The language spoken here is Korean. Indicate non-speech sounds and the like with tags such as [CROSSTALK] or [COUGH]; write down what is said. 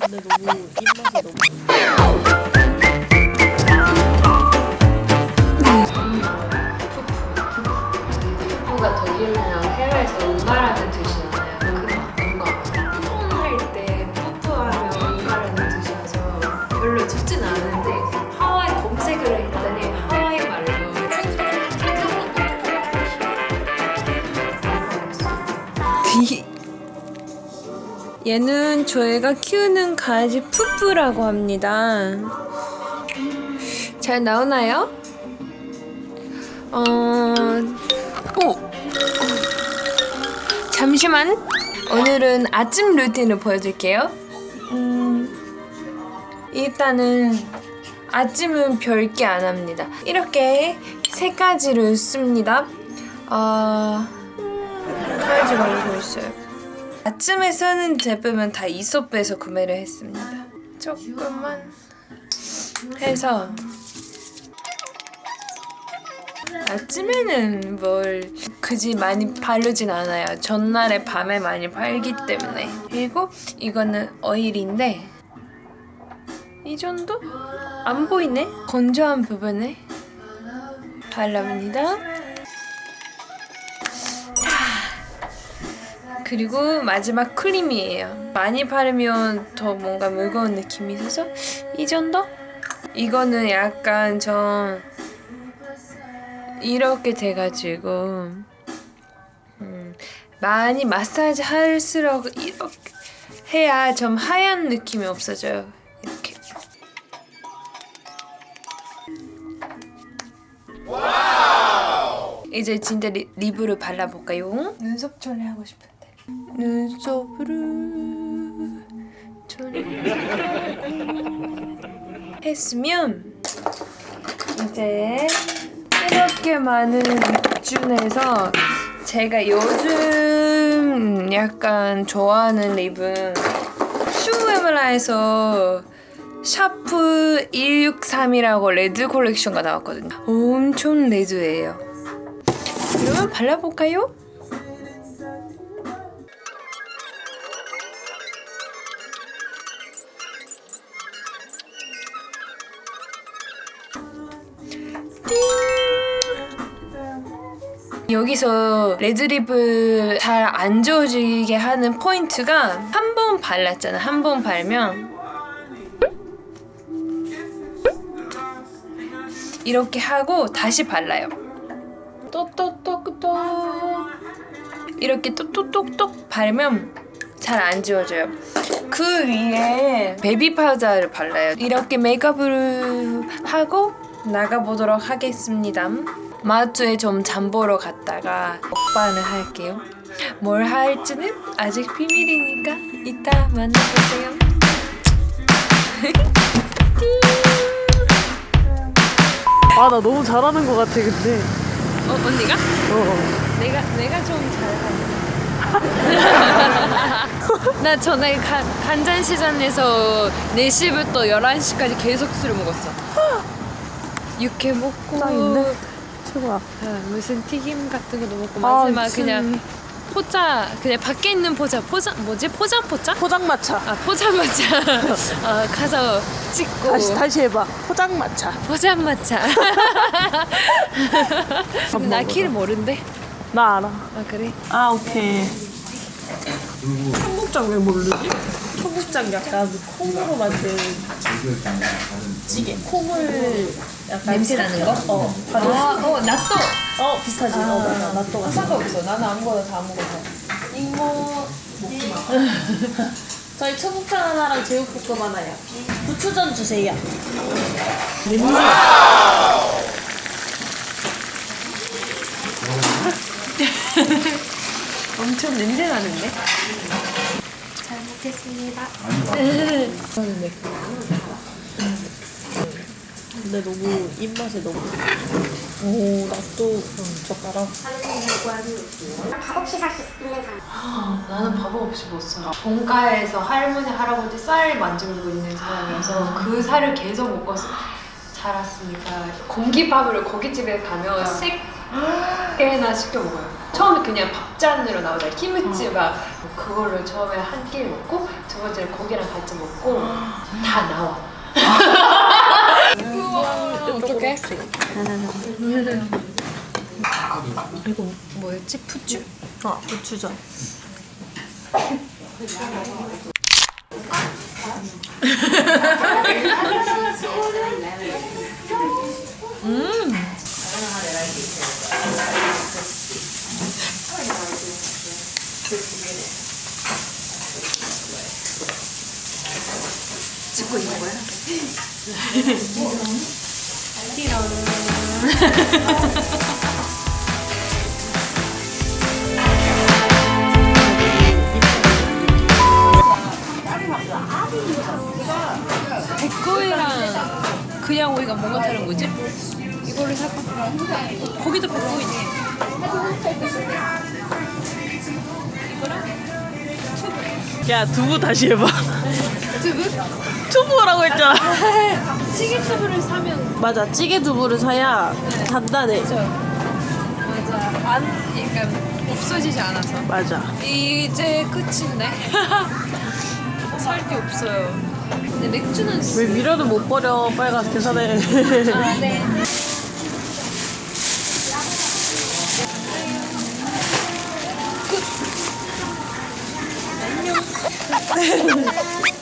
근데 너무 입맛이 너무 얘는 저희가 키우는 강아지 푸푸라고 합니다. 잘 나오나요? 어, 오, 잠시만. 오늘은 아침 루틴을 보여줄게요. 음, 일단은 아침은 별게 안 합니다. 이렇게 세 가지를 씁니다. 어, 가지가 알고 있어요. 아침에 쓰는 제품은 다 이소프에서 구매를 했습니다. 조금만 해서 아침에는 뭘 그지 많이 바르진 않아요. 전날에 밤에 많이 발기 때문에. 그리고 이거는 오일인데 이 정도? 안 보이네? 건조한 부분에 발라봅니다. 그리고 마지막 크림이에요. 많이 바르면 더 뭔가 무거운 느낌이 있어서 이 정도? 이거는 약간 좀 이렇게 돼가지고 음, 많이 마사지 할수록 이렇게 해야 좀 하얀 느낌이 없어져요. 이렇게. 이제 진짜 리, 립으로 발라볼까요? 눈썹 처리하고 싶은데 눈썹으로 했으면 이제 이렇게 많은 립 중에서 제가 요즘 약간 좋아하는 립은 슈에블라에서 샤프 163이라고 레드 콜렉션가 나왔거든요. 엄청 레드예요. 그러면 발라볼까요? 여기서 레드립을 잘 안 지워지게 하는 포인트가 한 번 발랐잖아. 한 번 발면 이렇게 하고 다시 발라요. 또또또또 이렇게 또또똑똑 바르면 잘 안 지워져요. 그 위에 베이비 파우더를 발라요. 이렇게 메이크업을 하고 나가보도록 하겠습니다. 마트에 좀 잠보러 갔다가 먹방을 할게요. 뭘 할지는 아직 비밀이니까 이따 만나보세요. 아 나 너무 잘하는 것 같아 근데 어 언니가? 어. 내가 내가 좀 잘하네. [LAUGHS] 나 전에 가, 간잔시장에서 4시부터 11시까지 계속 술을 먹었어. 육회 먹고 짱인데? 최고야. 아, 무슨 튀김 같은 것도 먹고 아, 마지막 무슨- 그냥 포자 그냥 밖에 있는 포자 포자 뭐지? 포장 포자? 포장마차. 아 포장마차. [LAUGHS] 어, 가서 찍고. 다시 다시 해봐. 포장마차. 포장마차. [LAUGHS] 나길 모른대? 나 알아. 아 그래? 아 오케이 청국장 왜 모르지? 청국장 약간 콩으로 만든 찌개 콩을 약간 냄새 나는 거? 어 바로 아, 어, 나또. 어 비슷하지. 어 맞아. 나또가 상관없어. 나는 아무거나 다 먹어서. 이모 저희 청국장 하나랑 제육볶음 하나요. 부추전 주세요 [LAUGHS] 엄청 냄새 나는데? 잘 먹겠습니다. 근데 너무 입맛에 너무 오 나또 젓가락 밥 없이 살 수 있는 사람. 나는 밥 없이 못 살아. 본가에서 할머니 할아버지 쌀 만들고 있는 사람이어서 그 쌀을 계속 먹어서 자랐으니까 공깃밥으로 고깃집에 가면 색 꽤나 시켜 먹어요. 처음에 그냥 밥잔으로 나오잖아요. 키무치 막 그거를 처음에 한 끼 먹고 두 번째는 고기랑 같이 먹고 다 나와. 어떡해? 이거 뭐였지? 푸쭈? 어, 부추전. 찍고 있는 거야? 백구이랑 그냥 오이가 뭐가 다른 거지? 이거를 사봐. 거기도 백구이지. 야, 두부 다시 해봐. 두부? 투부라고 했잖아. [LAUGHS] 찌개 두부를 사면 맞아, 찌개 두부를 사야 단단해. 맞아. 안 약간 없어지지 않아서. 맞아. 이제 끝인데. [LAUGHS] 살 게 없어요. 근데 맥주는 왜 미련을 못 버려? 빨리 가서 계산해. 아, 네. [LAUGHS] Yeah. [LAUGHS] [LAUGHS]